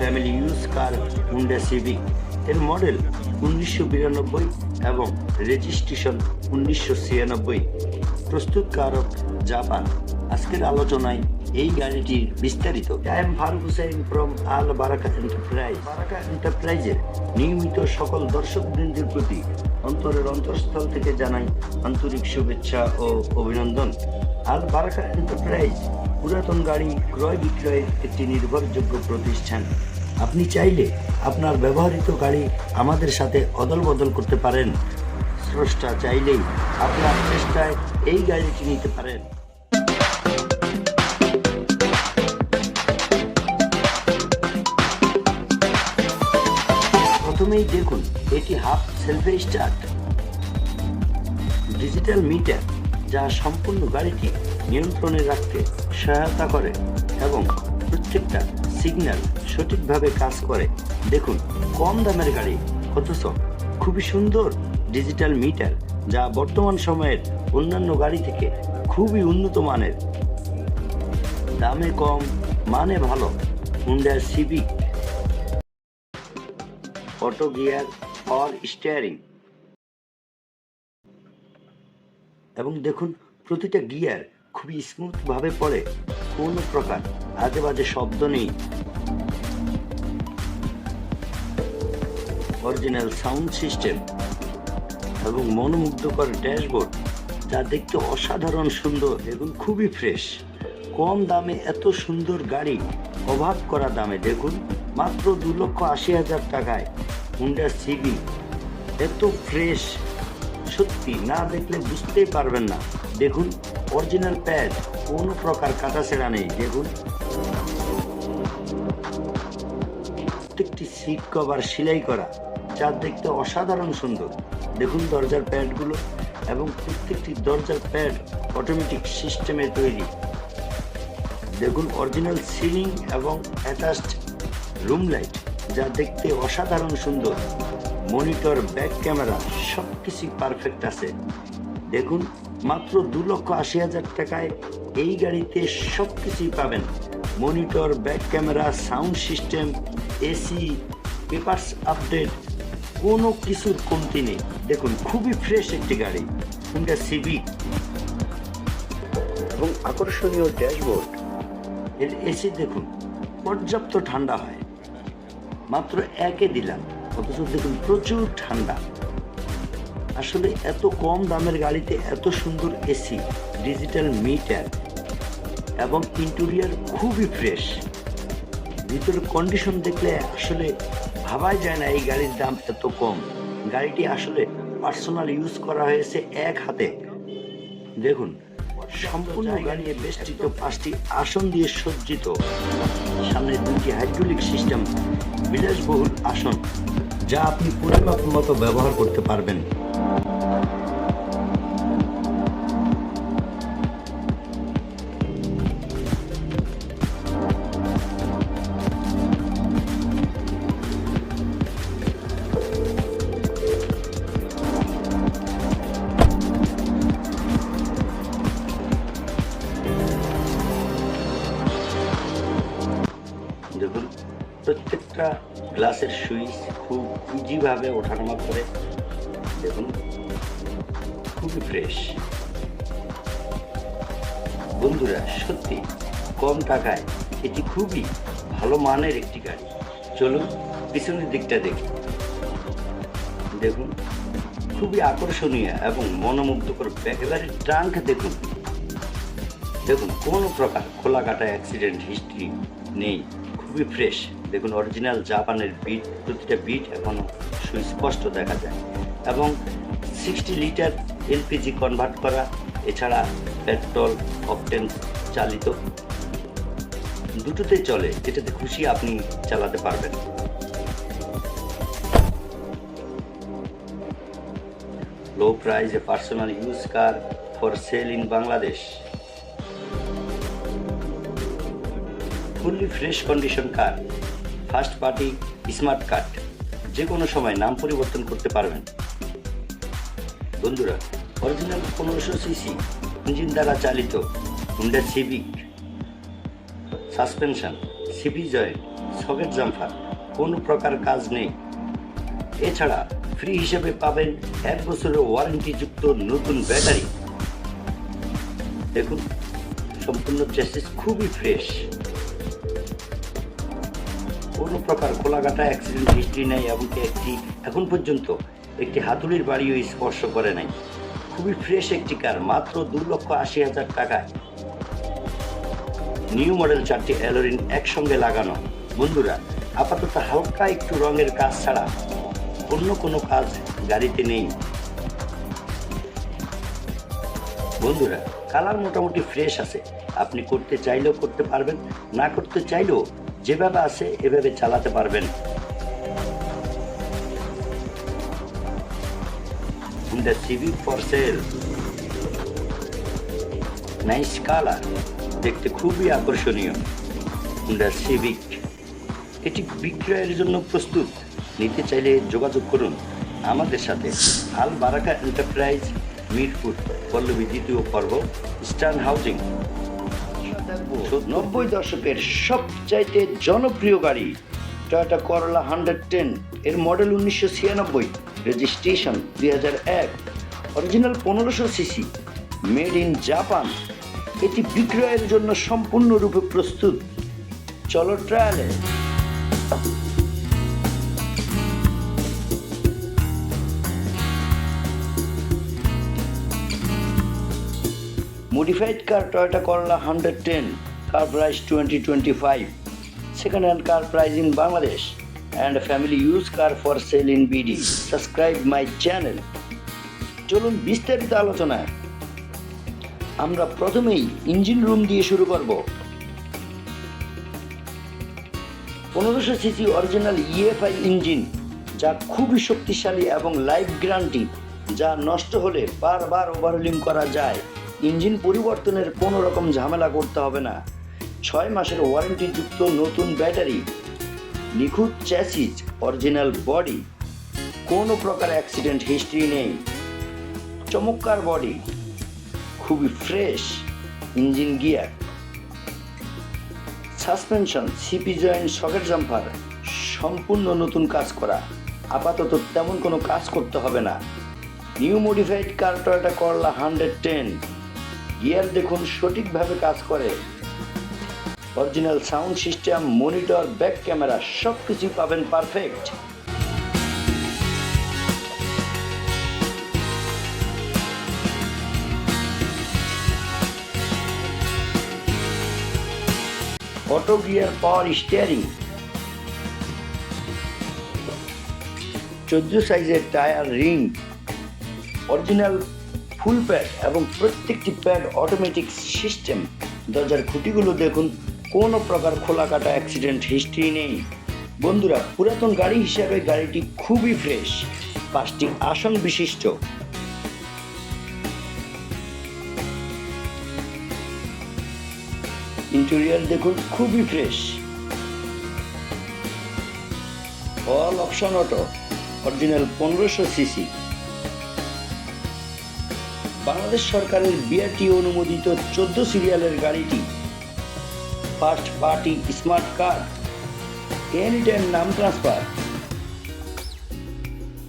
Family use car Honda Civic. এর model উনিশশো বিরানব্বই এবং রেজিস্ট্রেশন উনিশশো ছিয়ানব্বই। প্রস্তুতকারক জাপান। আজকের আলোচনায় এই গাড়িটির বিস্তারিত। M Faruk Hussain from Al Baraka enterprise. Baraka এন্টারপ্রাইজের নিয়মিত সকল দর্শকবৃন্দের প্রতি অন্তরের অন্তঃস্থল থেকে জানাই আন্তরিক শুভেচ্ছা ও অভিনন্দন। আল বারাকা এন্টারপ্রাইজ পুরাতন গাড়ি ক্রয় বিক্রয়ের একটি নির্ভরযোগ্য প্রতিষ্ঠান। আপনি চাইলে আপনার ব্যবহৃত গাড়ি আমাদের সাথে অদল বদল করতে পারেন। স্রষ্টা চাইলেই আপনার চেষ্টায় এই গাড়িটি নিতে পারেন। প্রথমেই দেখুন, এটি হাফ সেলফে স্টার্ট। ডিজিটাল মিটার যা সম্পূর্ণ গাড়িটি নিয়ন্ত্রণে রাখতে সহায়তা করে এবং প্রত্যেকটা সিগন্যাল সঠিকভাবে কাজ করে। দেখুন, কম দামের গাড়ি, অথচ খুবই সুন্দর ডিজিটাল মিটার, যা বর্তমান সময়ের অন্যান্য গাড়ি থেকে খুবই উন্নত মানের। দামে কম মানে ভালো Honda Civic auto gear or steering. এবং দেখুন, প্রতিটা গিয়ার খুবই স্মুথভাবে পড়ে, কোনো প্রকার আজে বাজে শব্দ নেই। অরিজিনাল সাউন্ড সিস্টেম এবং মনোমুগ্ধকর ড্যাশবোর্ড যা দেখতে অসাধারণ সুন্দর এবং খুবই ফ্রেশ কম দামে এত সুন্দর গাড়ি অভাব করা দামে দেখুন, মাত্র দু লক্ষ আশি হাজার টাকায় হুন্ডা সিবি এত ফ্রেশ সত্যি না দেখলে বুঝতেই পারবেন না। দেখুন অরিজিনাল প্যাড কোনো প্রকার কাটা ছেঁড়া নেই। দেখুন সিট কভার সেলাই করা যা দেখতে অসাধারণ সুন্দর। দেখুন দরজার প্যাডগুলো এবং প্রত্যেকটি দরজার প্যাড অটোমেটিক সিস্টেমে তৈরি। দেখুন অরিজিনাল সিলিং এবং অ্যাটাচড রুম লাইট যা দেখতে অসাধারণ সুন্দর। মনিটর ব্যাক ক্যামেরা সব কিছুই পারফেক্ট আছে। দেখুন মাত্র দু লক্ষ আশি হাজার টাকায় এই গাড়িতে সব কিছুই পাবেন। Monitor back camera sound system AC papers update কোনো কিছুর কমতি নেই। দেখুন, খুবই ফ্রেশ একটি গাড়ি হুন্ডা সিভিক এবং আকর্ষণীয় ড্যাশবোর্ড এর এসি দেখুন, পর্যাপ্ত ঠান্ডা হয়। মাত্র একে দিলাম, অথচ দেখুন, প্রচুর ঠান্ডা। আসলে এত কম দামের গাড়িতে এত সুন্দর এসি ডিজিটাল মিটার এবং ইন্টেরিয়ার খুবই ফ্রেশ ভিতরে কন্ডিশন দেখলে আসলে ভাবাই যায় না এই গাড়ির দাম এত কম। গাড়িটি আসলে পার্সোনাল ইউজ করা হয়েছে এক হাতে। দেখুন, সম্পূর্ণ গাড়ি বেষ্টিত পাঁচটি আসন দিয়ে সজ্জিত। সামনে দুটি হাইড্রোলিক সিস্টেম বিলাসবহুল আসন, যা আপনি পরিমাপ মতো ব্যবহার করতে পারবেন। প্রত্যেকটা গ্লাসের সুইচ খুব ইজিভাবে ওঠানামা করে, দেখুন, খুবই ফ্রেশ বন্ধুরা, সত্যি, কম টাকায় এটি খুবই ভালো মানের একটি গাড়ি। চলুন, পিছনের দিকটা দেখি। দেখুন, খুবই আকর্ষণীয় এবং মনোমুগ্ধকর একেবারে ট্রাঙ্ক দেখুন। দেখুন, কোনো প্রকার খোলা কাটা অ্যাক্সিডেন্ট হিস্ট্রি নেই। খুবই ফ্রেশ দেখুন অরিজিনাল জাপানের বিট প্রতিটা বিট এখনও সুস্পষ্ট দেখা যায়। এবং সিক্সটি লিটার এলপিজি কনভার্ট করা, এছাড়া পেট্রোল অকটেন চালিত। দুটোতে চলে যেটাতে খুশি আপনি চালাতে পারবেন। Low price a personal use car for sale in Bangladesh fully fresh condition car first party smart card. যে কোনো সময় নাম পরিবর্তন করতে পারবেন। বন্ধুরা, অরিজিনাল পনেরোশো সিসি ইঞ্জিন দ্বারা চালিত Honda Civic suspension CV joint socket jumper কোনো প্রকার কাজ নেই। এছাড়া ফ্রি হিসেবে পাবেন এক বছরের ওয়ারেন্টিযুক্ত নতুন ব্যাটারি দেখুন, সম্পূর্ণ চেসিস খুবই ফ্রেশ কোনো প্রকার খোলাঘাটা অ্যাক্সিডেন্ট হিস্ট্রি নেই, এমনকি একটি এখন পর্যন্ত একটি হাতুড়ির বাড়িও স্পর্শ করে নাই। খুবই ফ্রেশ একটি কার মাত্র দু লক্ষ আশি হাজার টাকায়। নিউ মডেল চারটি অ্যালোরিন একসঙ্গে লাগানো। বন্ধুরা, আপাতত হালকা একটু রঙের কাজ ছাড়া অন্য কোনো কাজ গাড়িতে নেই। বন্ধুরা কালার মোটামুটি ফ্রেশ আছে। আপনি করতে চাইলেও করতে পারবেন, না করতে চাইলেও যেভাবে আছে, এভাবে চালাতে পারবেন. নাইস কালার দেখতে খুবই আকর্ষণীয়। Honda সিভিক এটি বিক্রয়ের জন্য প্রস্তুত। নিতে চাইলে যোগাযোগ করুন। আমাদের সাথে আল বারাকা এন্টারপ্রাইজ, মিরপুর, পল্লবী দ্বিতীয় পর্ব স্টার্ন হাউজিং। নব্বই দশকের সবচাইতে জনপ্রিয় গাড়ি টয়োটা করলা হান্ড্রেড টেন এর মডেল উনিশশো ছিয়ানব্বই রেজিস্ট্রেশন দুই হাজার এক অরিজিনাল পনেরোশো সিসি মেড ইন জাপান এটি বিক্রয়ের জন্য সম্পূর্ণরূপে প্রস্তুত। চলো ট্রায়ালে modified car Toyota Corolla hundred ten car price twenty twenty five second hand car price in Bangladesh and family use car for sale in BD subscribe my channel চলুন বিস্তারিত আলোচনায়। আমরা প্রথমেই ইঞ্জিন রুম দিয়ে শুরু করব। পনেরোশো সিসি অরিজিনাল ইএফআই ইঞ্জিন যা খুবই শক্তিশালী এবং লাইফ গ্রান্টি যা নষ্ট হলে বারবার ওভারহলিং করা যায়। ইঞ্জিন পরিবর্তনের কোনো রকম ঝামেলা করতে হবে না। ছয় মাসের ওয়ারেন্টিযুক্ত নতুন ব্যাটারি, নিখুঁত চ্যাসিজ, অরিজিনাল বডি, কোনো প্রকার অ্যাক্সিডেন্ট হিস্ট্রি নেই। চমৎকার বডি, খুবই fresh engine gear. Suspension, CP joint, socket jumper, সম্পূর্ণ নতুন কাজ করা। আপাতত তেমন কোনো কাজ করতে হবে না। নিউ মডিফাইড কার করলা হান্ড্রেড টেন। গিয়ার দেখুন সঠিকভাবে কাজ করে। Original sound system monitor back camera সব কিছু পাবেন perfect auto gear power steering চোদ্দ সাইজের tyre ring original full pad এবং প্রত্যেকটি প্যাড অটোমেটিক সিস্টেম দরজার খুঁটিগুলো দেখুন, কোনো প্রকার খোলা কাটা অ্যাক্সিডেন্ট হিস্ট্রি নেই। বন্ধুরা, পুরাতন গাড়ি হিসাবে গাড়িটি খুবই ফ্রেশ পাঁচটি আসন বিশিষ্ট। ইন্টেরিয়ার দেখুন, খুবই fresh all option auto original পনেরোশো সিসি বাংলাদেশ সরকারের বিআরটি অনুমোদিত চোদ্দ সিরিয়ালের গাড়িটি। First party smart card any time নাম ট্রান্সফার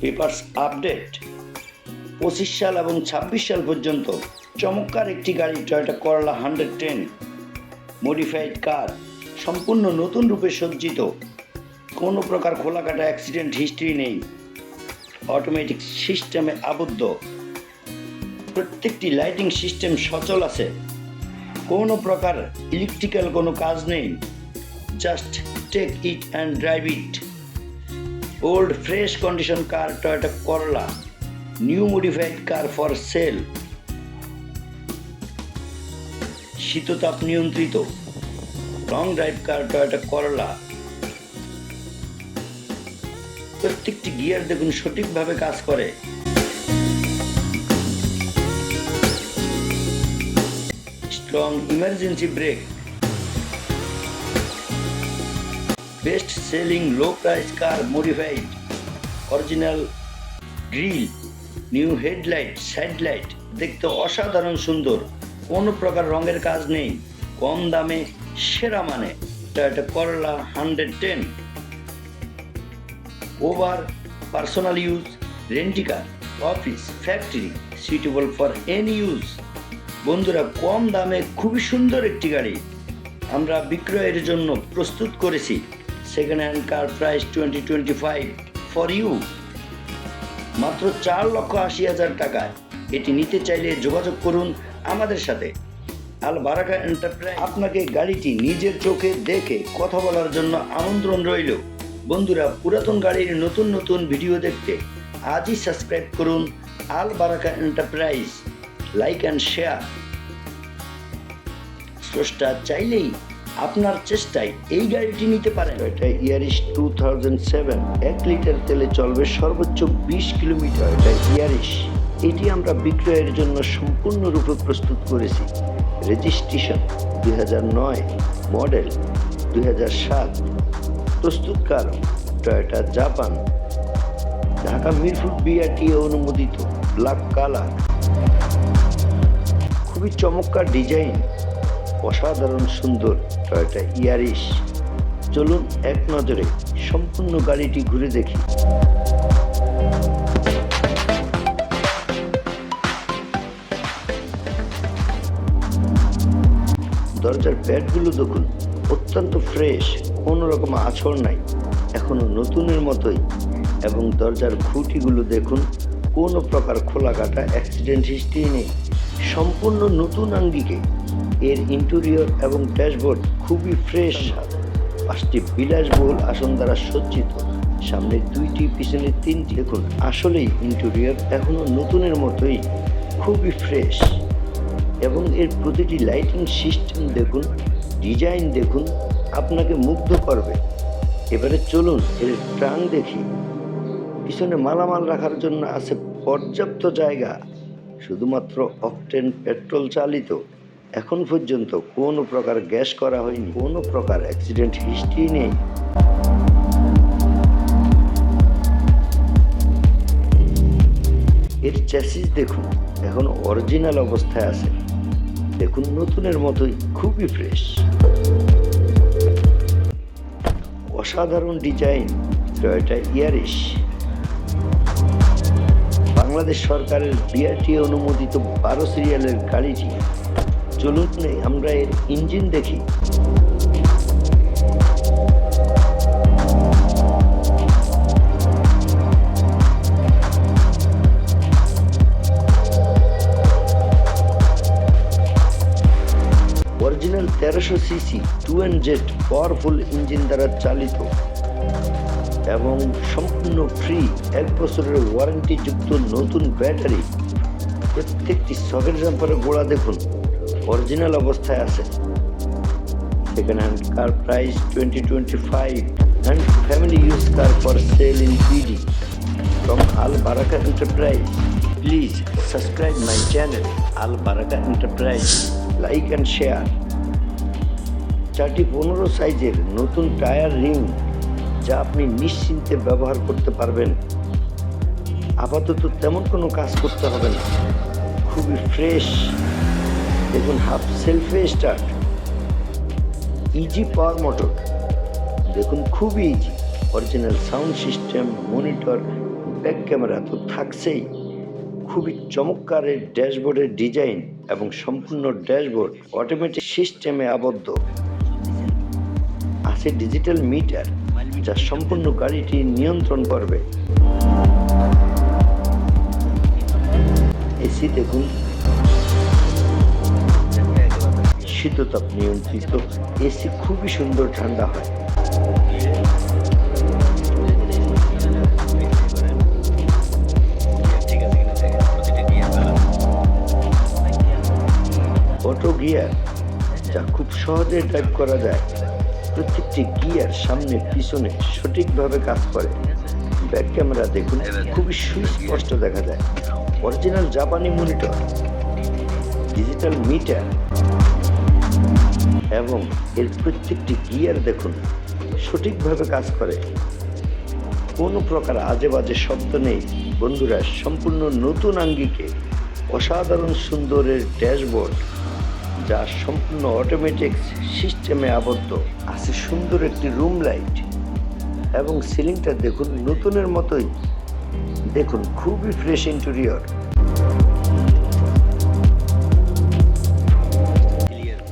পেপার্স আপডেট পঁচিশ সাল এবং ছাব্বিশ সাল পর্যন্ত চমৎকার একটি গাড়ি Toyota Corolla hundred ten modified কার সম্পূর্ণ নতুন রূপে সজ্জিত। কোনো প্রকার খোলাকাটা অ্যাক্সিডেন্ট হিস্ট্রি নেই। অটোমেটিক সিস্টেমে আবদ্ধ। প্রত্যেকটি লাইটিং সিস্টেম সচল আছে। কোনো প্রকার ইলেকট্রিক্যাল কোনো কাজ নেই। Just take it and drive it old fresh condition car Toyota Corolla new modified car for sale শীততাপ নিয়ন্ত্রিত। লং ড্রাইভ কার টয়টা করলা প্রত্যেকটি গিয়ার দেখুন সঠিকভাবে কাজ করে। Strong emergency brake best selling low price car modified original grill new headlight side light দেখতে অসাধারণ সুন্দর। কোনো প্রকার রঙের কাজ নেই। কম দামে, সেরা মানে। Toyota Corolla hundred ten over personal use rent a car office factory suitable for any use বন্ধুরা, কম দামে খুবই সুন্দর একটি গাড়ি আমরা বিক্রয়ের জন্য প্রস্তুত করেছি। Second hand car price twenty twenty five for you মাত্র চার লক্ষ আশি হাজার টাকায় এটি নিতে চাইলে যোগাযোগ করুন আমাদের সাথে। আল বারাকা এন্টারপ্রাইজ আপনাকে গাড়িটি নিজের চোখে দেখে কথা বলার জন্য আমন্ত্রণ রইল। বন্ধুরা, পুরাতন গাড়ির নতুন নতুন ভিডিও দেখতে আজই সাবস্ক্রাইব করুন Al Baraka enterprise like and share স্রষ্টা চাইলেই আপনার চেষ্টায় এই গাড়িটি নিতে পারেন। এটা ইয়ারিশ টু থাউজেন্ড সেভেন এক লিটার তেলে চলবে সর্বোচ্চ বিশ কিলোমিটার। এটা ইয়ারিশ এটি আমরা বিক্রয়ের জন্য সম্পূর্ণরূপে প্রস্তুত করেছি। রেজিস্ট্রেশন দুই হাজার নয় মডেল দুই হাজার সাত প্রস্তুতকার Toyota Japan Dhaka Mirpur BRT অনুমোদিত ব্ল্যাক কালার খুবই চমৎকার ডিজাইন অসাধারণ সুন্দর টয়োটা ইয়ারিশ চলুন এক নজরে সম্পূর্ণ গাড়িটি ঘুরে দেখি। দরজার প্যাডগুলো দেখুন, অত্যন্ত ফ্রেশ কোনো রকম আছর নাই, এখনও নতুনের মতোই। এবং দরজার খুঁটিগুলো দেখুন, কোনো প্রকার খোলা কাটা অ্যাক্সিডেন্ট হিস্ট্রি নেই। সম্পূর্ণ নতুন আঙ্গিকে এর ইন্টেরিয়র এবং ড্যাশবোর্ড খুবই ফ্রেশ পাঁচটি বিলাসবহুল আসন দ্বারা সজ্জিত। সামনে দুইটি, পিছনে তিনটি। দেখুন, আসলেই ইন্টেরিয়র এখনও নতুনের মতোই, খুবই ফ্রেশ এবং এর প্রতিটি লাইটিং সিস্টেম দেখুন ডিজাইন দেখুন, আপনাকে মুগ্ধ করবে। এবারে চলুন এর ট্রাং দেখি। পিছনে মালামাল রাখার জন্য আছে পর্যাপ্ত জায়গা। শুধুমাত্র অকটেন পেট্রোল চালিত। এখন পর্যন্ত কোনো প্রকার গ্যাস করা হয়নি। কোনো প্রকার অ্যাক্সিডেন্ট হিস্ট্রি নেই। এর চ্যাসিস দেখুন, এখন অরিজিনাল অবস্থায় আছে। দেখুন নতুনের মতোই খুবই ফ্রেশ অসাধারণ ডিজাইন টয়োটা ইয়ারিশ বাংলাদেশ সরকারের বিআরটি অনুমোদিত বারো সিরিয়ালের গাড়িটি চলুন আমরা এর ইঞ্জিন দেখি। অরিজিনাল তেরোশো CC two N Z powerful engine দ্বারা চালিত। এবং সম্পূর্ণ ফ্রি এক বছরের ওয়ারেন্টিযুক্ত নতুন ব্যাটারি। প্রত্যেকটি সকেট জাম্পারের গোড়া দেখুন অরিজিনাল অবস্থায় আছে। Second hand car price twenty twenty five and family use car for sale in P D from Al Baraka enterprise please subscribe my channel Al Baraka enterprise like and share চারটি পনেরো সাইজের নতুন tyre ring যা আপনি নিশ্চিন্তে ব্যবহার করতে পারবেন। আপাতত তেমন কোনো কাজ করতে হবে না। খুবই ফ্রেশ দেখুন হাফ সেলফে স্টার্ট ইজি পাওয়ার মোটর দেখুন, খুবই easy original sound system monitor back camera তো থাকছেই। খুবই চমৎকারের ড্যাশবোর্ডের ডিজাইন এবং সম্পূর্ণ ড্যাশবোর্ড অটোমেটিক সিস্টেমে আবদ্ধ। আছে ডিজিটাল মিটার যা সম্পূর্ণ গাড়িটি নিয়ন্ত্রণ করবে। এসি দেখুন। শীততাপ নিয়ন্ত্রিত। এসি খুবই সুন্দর ঠান্ডা হয়। অটো গিয়ার, যা খুব সহজে ড্রাইভ করা যায়। প্রত্যেকটি গিয়ার সামনে, পিছনে সঠিকভাবে কাজ করে। ব্যাক ক্যামেরা দেখুন, খুবই সুস্পষ্ট দেখা যায়। অরিজিনাল জাপানি মনিটর, ডিজিটাল মিটার, এবং এর প্রত্যেকটি গিয়ার দেখুন, সঠিকভাবে কাজ করে। কোনো প্রকার আজে বাজে শব্দ নেই। বন্ধুরা, সম্পূর্ণ নতুন আঙ্গিকে অসাধারণ সুন্দরের ড্যাশবোর্ড যা সম্পূর্ণ অটোমেটিক সিস্টেমে আবদ্ধ। আছে সুন্দর একটি রুম লাইট এবং সিলিংটা দেখুন নতুনের মতোই। দেখুন খুবই ফ্রেশ ইন্টেরিয়র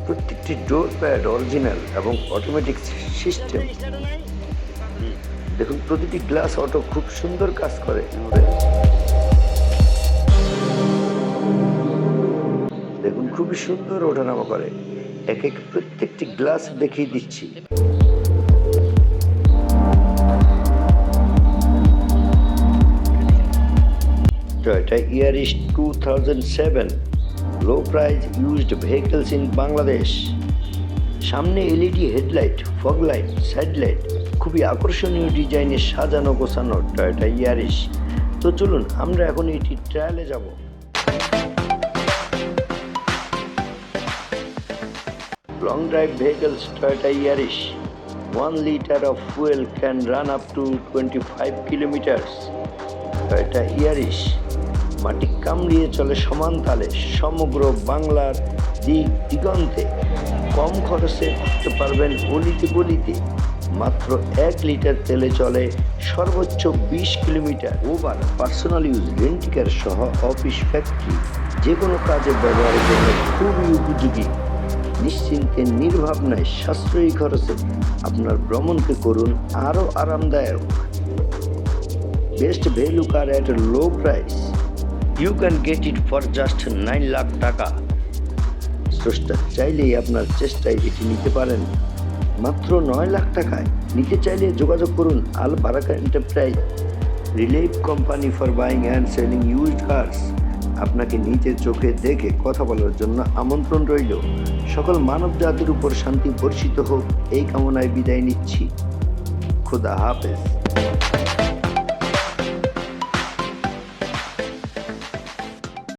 প্রত্যেকটি ডোর প্যাড অরিজিনাল এবং অটোমেটিক সিস্টেম দেখুন প্রতিটি গ্লাস অটো খুব সুন্দর কাজ করে। খুবই সুন্দর ওঠানামা করে। এক এক প্রত্যেকটি গ্লাস দেখিয়ে দিচ্ছি। Toyota Yaris 2007 low price used vehicles in Bangladesh সামনে LED headlight fog light side light খুবই আকর্ষণীয় ডিজাইনের সাজানো গোছানো টয়োটা ইয়ারিস তো চলুন, আমরা এখন এটি ট্রায়ালে যাব। Drive vehicles Toyota Yaris one litre of fuel can run up to twenty five kilometres Toyota Yaris মাটি কামড়িয়ে চলে সমান তালে, সমগ্র বাংলার দিক দিগন্তে। কম খরচে করতে পারবেন অলিতে গলিতে। মাত্র এক লিটার তেলে চলে সর্বোচ্চ বিশ kilometre. Over personal use rent a car সহ অফিস ফ্যাক্টরি যে কোনো কাজে ব্যবহারের জন্য খুবই উপযোগী। নিশ্চিন্তে নির্ভাবনায় সাশ্রয়ী খরচে আপনার ভ্রমণকে করুন আরও আরামদায়ক। Best value car at low price. You can get it for just 9 lakh টাকা। স্রষ্টা চাইলেই আপনার চেষ্টায় এটি নিতে পারেন। মাত্র নয় লাখ টাকায় নিতে চাইলে যোগাযোগ করুন Al Baraka enterprise রিলেভ company for buying and selling used cars. আপনাকে নিজের চোখে দেখে কথা বলার জন্য আমন্ত্রণ রইল। সকল মানব জাতির উপর শান্তি বর্ষিত হোক, এই কামনায় বিদায় নিচ্ছি। খুদা হাফেজ।